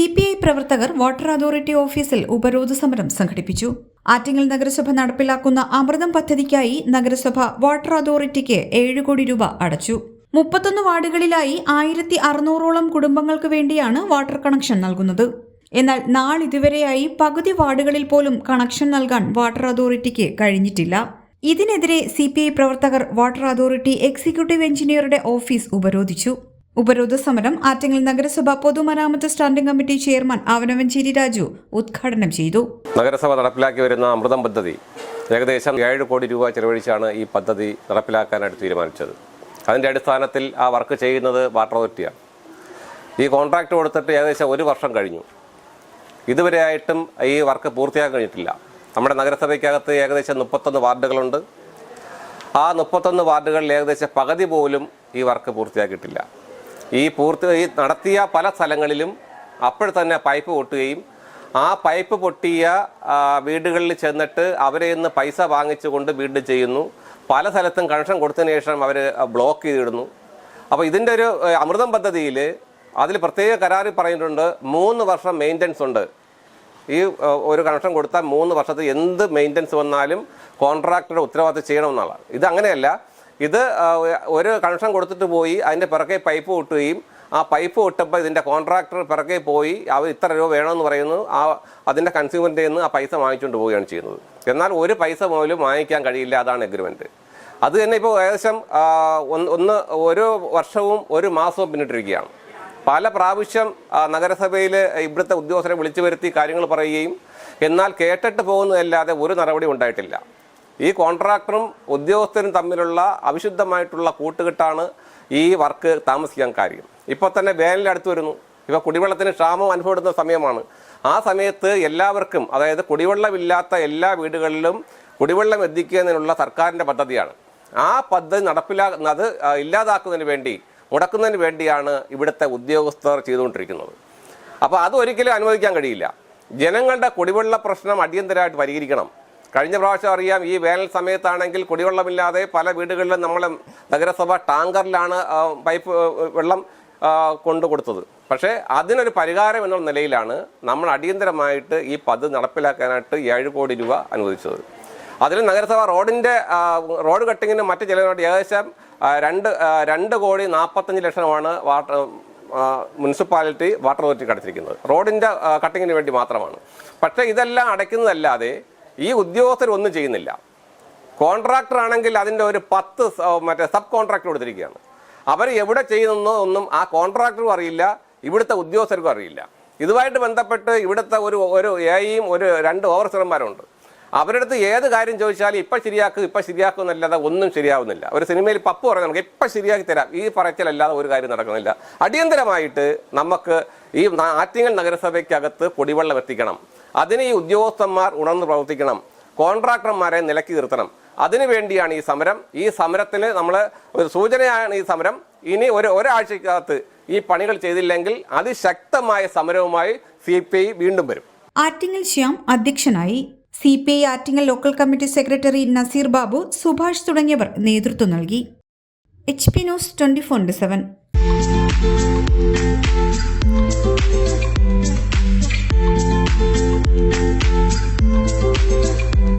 C P I പ്രവർത്തകർ water authority ഓഫീസിൽ ഉപരോധ സമരം സംഘടിപ്പിച്ചു. ആറ്റിങ്ങൽ നഗരസഭ നടപ്പിലാക്കുന്ന അമൃതം പദ്ധതിക്കായി നഗരസഭ വാട്ടർ അതോറിറ്റിക്ക് ഏഴ് കോടി രൂപ അടച്ചു. മുപ്പത്തൊന്ന് വാർഡുകളിലായി ആയിരത്തി അറുന്നൂറോളം കുടുംബങ്ങൾക്ക് വേണ്ടിയാണ് വാട്ടർ കണക്ഷൻ നൽകുന്നത്. എന്നാൽ നാളിതുവരെയായി പകുതി വാർഡുകളിൽ പോലും കണക്ഷൻ നൽകാൻ വാട്ടർ അതോറിറ്റിക്ക് കഴിഞ്ഞിട്ടില്ല. ഇതിനെതിരെ സി പ്രവർത്തകർ വാട്ടർ അതോറിറ്റി എക്സിക്യൂട്ടീവ് എഞ്ചിനീയറുടെ ഓഫീസ് ഉപരോധിച്ചു. ഉപരോധ സമരം ആറ്റിങ്ങൽ നഗരസഭ പൊതുമരാമത്ത് standing committee chairman Avanavanchery Raju ഉദ്ഘാടനം ചെയ്തു. നഗരസഭ നടപ്പിലാക്കി വരുന്ന അമൃതം പദ്ധതി ഏകദേശം ഏഴ് കോടി രൂപ ചെലവഴിച്ചാണ് ഈ പദ്ധതി നടപ്പിലാക്കാനായിട്ട് തീരുമാനിച്ചത്. അതിന്റെ അടിസ്ഥാനത്തിൽ ആ വർക്ക് ചെയ്യുന്നത് വാട്ടർ അതോറിറ്റിയാണ്. ഈ കോൺട്രാക്ട് കൊടുത്തിട്ട് ഏകദേശം ഒരു വർഷം കഴിഞ്ഞു. ഇതുവരെയായിട്ടും ഈ വർക്ക് പൂർത്തിയാക്കാൻ കഴിഞ്ഞിട്ടില്ല. നമ്മുടെ നഗരസഭയ്ക്കകത്ത് ഏകദേശം മുപ്പത്തൊന്ന് വാർഡുകളുണ്ട്. ആ മുപ്പത്തൊന്ന് വാർഡുകളിൽ ഏകദേശം പകുതി പോലും ഈ വർക്ക് പൂർത്തിയാക്കിയിട്ടില്ല. ഈ പൂർത്തി ഈ നടത്തിയ പല സ്ഥലങ്ങളിലും അപ്പോൾ തന്നെ പൈപ്പ് പൊട്ടുകയും ആ പൈപ്പ് പൊട്ടിയ വീടുകളിൽ ചെന്നിട്ട് അവരെ നിന്ന് പൈസ വാങ്ങിച്ചുകൊണ്ട് വീണ്ടും ചെയ്യുന്നു. പല സ്ഥലത്തും കണക്ഷൻ കൊടുത്തതിന് ശേഷം അവർ ബ്ലോക്ക് ചെയ്തിടുന്നു. അപ്പോൾ ഇതിന്റെ ഒരു അമൃതം പദ്ധതിയിൽ അതിൽ പ്രത്യേക കരാറിൽ പറഞ്ഞിട്ടുണ്ട് മൂന്ന് വർഷം മെയിന്റനൻസ് ഉണ്ട്. ഈ ഒരു കണക്ഷൻ കൊടുത്താൽ മൂന്ന് വർഷത്തിൽ എന്ത് മെയിന്റനൻസ് വന്നാലും കോൺട്രാക്ടറുടെ ഉത്തരവാദിത്തം ചെയ്യണമെന്നുള്ളതാണ് ഇത് അങ്ങനെയല്ല. ഇത് ഒരു കണക്ഷൻ കൊടുത്തിട്ട് പോയി അതിന്റെ പിറകെ പൈപ്പ് പൊട്ടുകയും ആ പൈപ്പ് പൊട്ടുമ്പോൾ ഇതിന്റെ കോൺട്രാക്ടർ പിറകെ പോയി അവർ ഇത്ര രൂപ വേണമെന്ന് പറയുന്നു ആ അതിന്റെ കൺസ്യൂമറിന്റെ നിന്ന് ആ പൈസ വാങ്ങിച്ചുകൊണ്ട് പോവുകയാണ് ചെയ്യുന്നത്. എന്നാൽ ഒരു പൈസ പോലും വാങ്ങിക്കാൻ കഴിയില്ല അതാണ് എഗ്രിമെന്റ് അത് തന്നെ ഇപ്പോൾ ഏകദേശം ഒന്ന് ഒരു വർഷവും ഒരു മാസവും പിന്നിട്ടിരിക്കുകയാണ്. പല പ്രാവശ്യം നഗരസഭയിൽ ഇവിടുത്തെ ഉദ്യോഗസ്ഥരെ വിളിച്ചു വരുത്തി കാര്യങ്ങൾ പറയുകയും എന്നാൽ കേട്ടിട്ട് പോകുന്നതല്ലാതെ ഒരു നടപടി ഉണ്ടായിട്ടില്ല. ഈ കോൺട്രാക്ടറും ഉദ്യോഗസ്ഥരും തമ്മിലുള്ള അവിശുദ്ധമായിട്ടുള്ള കൂട്ടുകെട്ടാണ് ഈ വർക്ക് താമസിക്കാൻ കാര്യം. ഇപ്പോൾ തന്നെ വേനലിൽ അടുത്ത് വരുന്നു. ഇപ്പോൾ കുടിവെള്ളത്തിന് ക്ഷാമം അനുഭവപ്പെടുന്ന സമയമാണ്. ആ സമയത്ത് എല്ലാവർക്കും അതായത് കുടിവെള്ളമില്ലാത്ത എല്ലാ വീടുകളിലും കുടിവെള്ളം എത്തിക്കുന്നതിനുള്ള സർക്കാരിന്റെ പദ്ധതിയാണ്. ആ പദ്ധതി നടപ്പിലാ ഇല്ലാതാക്കുന്നതിന് വേണ്ടി മുടക്കുന്നതിന് വേണ്ടിയാണ് ഇവിടുത്തെ ഉദ്യോഗസ്ഥർ ചെയ്തുകൊണ്ടിരിക്കുന്നത്. അപ്പോൾ അതൊരിക്കലും അനുവദിക്കാൻ കഴിയില്ല. ജനങ്ങളുടെ കുടിവെള്ള പ്രശ്നം അടിയന്തരമായിട്ട് പരിഹരിക്കണം. കഴിഞ്ഞ പ്രാവശ്യം അറിയാം ഈ വേനൽ സമയത്താണെങ്കിൽ കുടിവെള്ളമില്ലാതെ പല വീടുകളിലും നമ്മൾ നഗരസഭ ടാങ്കറിലാണ് പൈപ്പ് വെള്ളം കൊണ്ടു കൊടുത്തത്. പക്ഷേ അതിനൊരു പരിഹാരം എന്നുള്ള നിലയിലാണ് നമ്മൾ അടിയന്തരമായിട്ട് ഈ പദ്ധതി നടപ്പിലാക്കാനായിട്ട് ഏഴ് കോടി രൂപ അനുവദിച്ചത്. അതിൽ നഗരസഭ റോഡിന്റെ റോഡ് കട്ടിങ്ങിന് മറ്റ് ചിലവിനോട് ഏകദേശം രണ്ട് രണ്ട് കോടി നാൽപ്പത്തഞ്ച് ലക്ഷമാണ് വാട്ടർ മുനിസിപ്പാലിറ്റി വാട്ടർ അതോറിറ്റി കടത്തിരിക്കുന്നത് റോഡിന്റെ കട്ടിങ്ങിന് വേണ്ടി മാത്രമാണ്. പക്ഷേ ഇതെല്ലാം അടയ്ക്കുന്നതല്ലാതെ ഈ ഉദ്യോഗസ്ഥർ ഒന്നും ചെയ്യുന്നില്ല. കോൺട്രാക്ടർ ആണെങ്കിൽ അതിന്റെ ഒരു പത്ത് മറ്റേ സബ് കോൺട്രാക്ടർ കൊടുത്തിരിക്കുകയാണ്. അവർ എവിടെ ചെയ്യുന്നോ ഒന്നും ആ കോൺട്രാക്ടറും അറിയില്ല ഇവിടുത്തെ ഉദ്യോഗസ്ഥർക്കും അറിയില്ല. ഇതുമായിട്ട് ബന്ധപ്പെട്ട് ഇവിടുത്തെ ഒരു ഒരു എയും ഒരു രണ്ട് ഓവർസർമാരുണ്ട് അവരുടെ അടുത്ത് ഏത് കാര്യം ചോദിച്ചാലും ഇപ്പം ശരിയാക്കും ഇപ്പം ശരിയാക്കും എന്നല്ലാതെ ഒന്നും ശരിയാവുന്നില്ല. ഒരു സിനിമയിൽ പപ്പ് പറയുന്നത് നമുക്ക് ഇപ്പം ശരിയാക്കി തരാം. ഈ പറച്ചിലല്ലാതെ ഒരു കാര്യം നടക്കുന്നില്ല. അടിയന്തരമായിട്ട് നമുക്ക് ഈ ആറ്റിങ്ങൽ നഗരസഭയ്ക്കകത്ത് കുടിവെള്ളം എത്തിക്കണം. അതിന് ഈ ഉദ്യോഗസ്ഥന്മാർ ഉണർന്ന് പ്രവർത്തിക്കണം. കോൺട്രാക്ടർമാരെ നിലക്കി നിർത്തണം അതിനുവേണ്ടിയാണ് ഈ സമരം. ഈ സമരത്തിൽ നമ്മൾ ഒരു സൂചനയാണ് ഈ സമരം. ഇനി ഒരു ഒരാഴ്ചക്കകത്ത് ഈ പണികൾ ചെയ്തില്ലെങ്കിൽ അതിശക്തമായ സമരവുമായി സി വീണ്ടും വരും. ആറ്റിങ്ങൽ ശ്യാം അധ്യക്ഷനായി. C P I Attingal local committee secretary Nazeer Babu Subhash തുടങ്ങിയവർ നേതൃത്വം നൽകി. H P news twenty four seven.